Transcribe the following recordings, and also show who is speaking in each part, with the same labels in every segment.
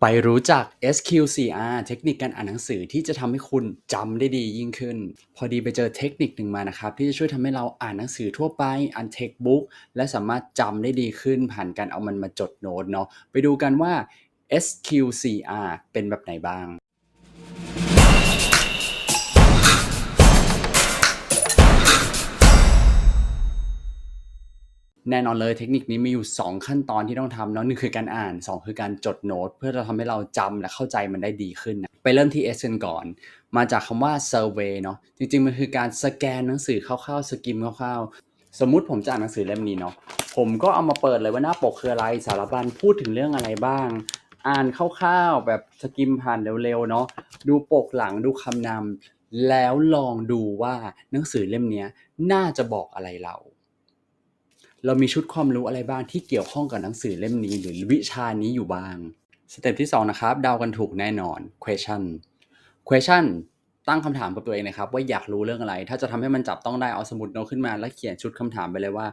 Speaker 1: ไปรู้จัก SQCR เทคนิคการอ่านหนังสือที่จะทำให้คุณจำได้ดียิ่งขึ้น พอดีไปเจอเทคนิคหนึ่งมานะครับ ที่จะช่วยทำให้เราอ่านหนังสือทั่วไปอ่านเทคบุ๊กและสามารถจำได้ดีขึ้น ผ่านการเอามันมาจดโน้ตเนาะไปดูกันว่า SQCR เป็นแบบไหนบ้าง แน่นอนเลยเทคนิคนี้มีอยู่ 2 ขั้นตอนที่ต้องทำเนาะหนึ่งคือการอ่าน 2 คือการจดโน้ต เพื่อจะทำให้เราจำและเข้าใจมันได้ดีขึ้นนะไปเริ่มที่ S กันก่อน มาจากคำว่า survey เนาะจริงๆ มันคือการสแกนหนังสือคร่าวๆสกิมคร่าวๆ สมมุติผมจะอ่านหนังสือเล่มนี้เนาะผมก็เอามาเปิดเลยว่าหน้าปกคืออะไรสารบัญพูดถึงเรื่องอะไรบ้าง อ่านคร่าวๆแบบสกิมผ่านเร็วๆเนาะดูปกหลังดูคำนำแล้วลองดูว่าหนังสือเล่มนี้น่าจะบอกอะไรเรา เรามีชุดความรู้อะไรบ้างที่เกี่ยวข้องกับหนังสือเล่มนี้ หรือวิชานี้อยู่บ้าง สเต็ปที่ 2 นะครับเดากันถูกแน่นอน question question ตั้งคำถามกับตัวเองนะครับว่าอยากรู้เรื่องอะไร ถ้าจะทำให้มันจับต้องได้เอาสมุดโน้ตขึ้นมา แล้วเขียนชุดคำถามไปเลยว่า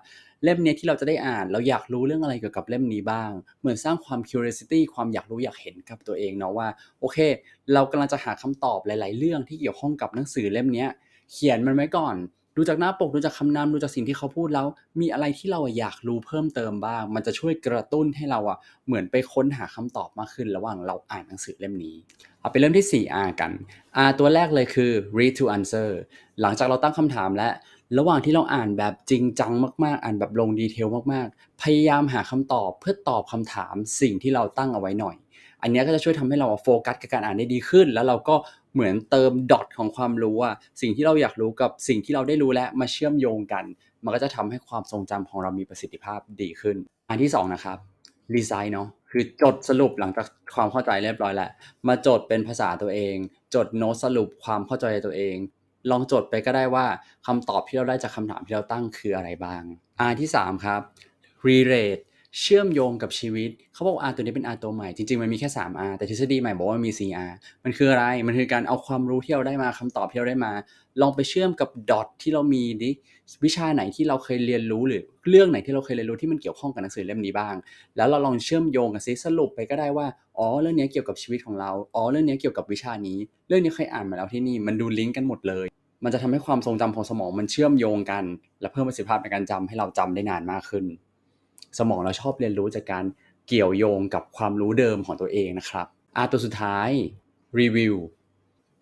Speaker 1: เล่มนี้ที่เราจะได้อ่าน เราอยากรู้เรื่องอะไรเกี่ยวกับเล่มนี้บ้าง เหมือนสร้างความ curiosity ความอยากรู้อยากเห็นกับตัวเองเนาะว่าโอเค เรากำลังจะหาคำตอบหลาย ๆ เรื่องที่เกี่ยวข้องกับหนังสือเล่มนี้เขียนมันไว้ก่อน ดูจากหน้าปกดูจากคำนำดูจากสิ่งที่เขาพูดแล้ว มีอะไรที่เราอยากรู้เพิ่มเติมบ้าง มันจะช่วยกระตุ้นให้เราอะเหมือนไปค้นหาคำตอบมากขึ้น ระหว่างเราอ่านหนังสือเล่มนี้เอาไปเริ่มที่ 4R กัน R ตัวแรกเลยคือ read to answer หลังจากเราตั้งคำถามและระหว่างที่เราอ่านแบบจริงจังมากๆ อ่านแบบลงดีเทลมากๆ พยายามหาคำตอบเพื่อตอบคำถามสิ่งที่เราตั้งเอาไว้หน่อย อันนี้ก็จะช่วยทำให้เราโฟกัสกับการอ่านได้ดีขึ้น แล้วเราก็ เหมือนเติมดอทของความรู้อะสิ่งที่เราอยากรู้กับสิ่งที่เราได้รู้แล้วมาเชื่อมโยงกัน มันก็จะทำให้ความทรงจำของเรามีประสิทธิภาพดีขึ้น อันที่2นะครับรีไซน์เนาะคือจดสรุปหลังจากความเข้าใจเรียบร้อยแล้ว มาจดเป็นภาษาตัวเอง จดโน้ตสรุปความเข้าใจตัวเอง ลองจดไปก็ได้ว่าคำตอบที่เราได้จากคำถามที่เราตั้งคืออะไรบ้าง R ที่3ครับ relate เชื่อมโยงกับชีวิต เขาบอก R ตัวนี้เป็น R ตัวใหม่ จริง ๆ มันมีแค่ 3R แต่ทฤษฎีใหม่บอกว่ามี 4R มันคืออะไร มันคือการเอาความรู้ที่เราได้มาคำตอบที่เราได้มา ลองไปเชื่อมกับดอทที่เรามีดิวิชาไหนที่เราเคยเรียนรู้หรือเรื่องไหนที่เราเคยเรียนรู้ที่มันเกี่ยวข้องกับหนังสือเล่มนี้บ้าง แล้วเราลองเชื่อมโยงกันซิสรุปไปก็ได้ว่า อ๋อ เรื่องนี้เกี่ยวกับชีวิตของเรา อ๋อ เรื่องนี้เกี่ยวกับวิชานี้ เรื่องนี้เคยอ่านมาแล้วที่นี่ มันดูลิงก์กันหมดเลย มันจะทำให้ความทรงจำของสมองมันเชื่อมโยงกัน และเพิ่มประสิทธิภาพในการจำให้เราจำได้นานมากขึ้น สมองเราชอบเรียนรู้จากการเกี่ยวโยงกับความรู้เดิมของตัวเองนะครับอาตัวสุดท้ายรีวิว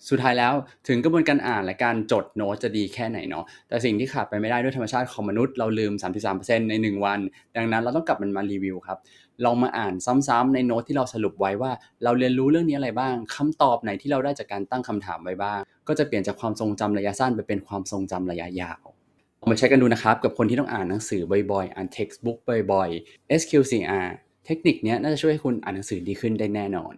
Speaker 1: สุดท้ายแล้วถึงกระบวนการอ่านและการจดโน้ตจะดีแค่ไหนเนาะแต่สิ่งที่ขาดไปไม่ได้ด้วยธรรมชาติของมนุษย์เราลืม 33%ใน 1 วัน ดังนั้นเราต้องกลับมันมารีวิวครับลองมาอ่านซ้ำๆในโน้ตที่เราสรุปไว้ว่า เราเรียนรู้เรื่องนี้อะไรบ้างคำตอบไหนที่เราได้จากการตั้งคำถามไว้บ้าง ก็จะเปลี่ยนจากความทรงจำระยะสั้นไปเป็นความทรงจำระยะยาว มาใช้กันดูนะครับ กับคนที่ต้องอ่านหนังสือบ่อยๆ อ่าน textbook บ่อยๆ SQCR เทคนิคนี้น่าจะช่วยให้คุณอ่านหนังสือดีขึ้นได้แน่นอน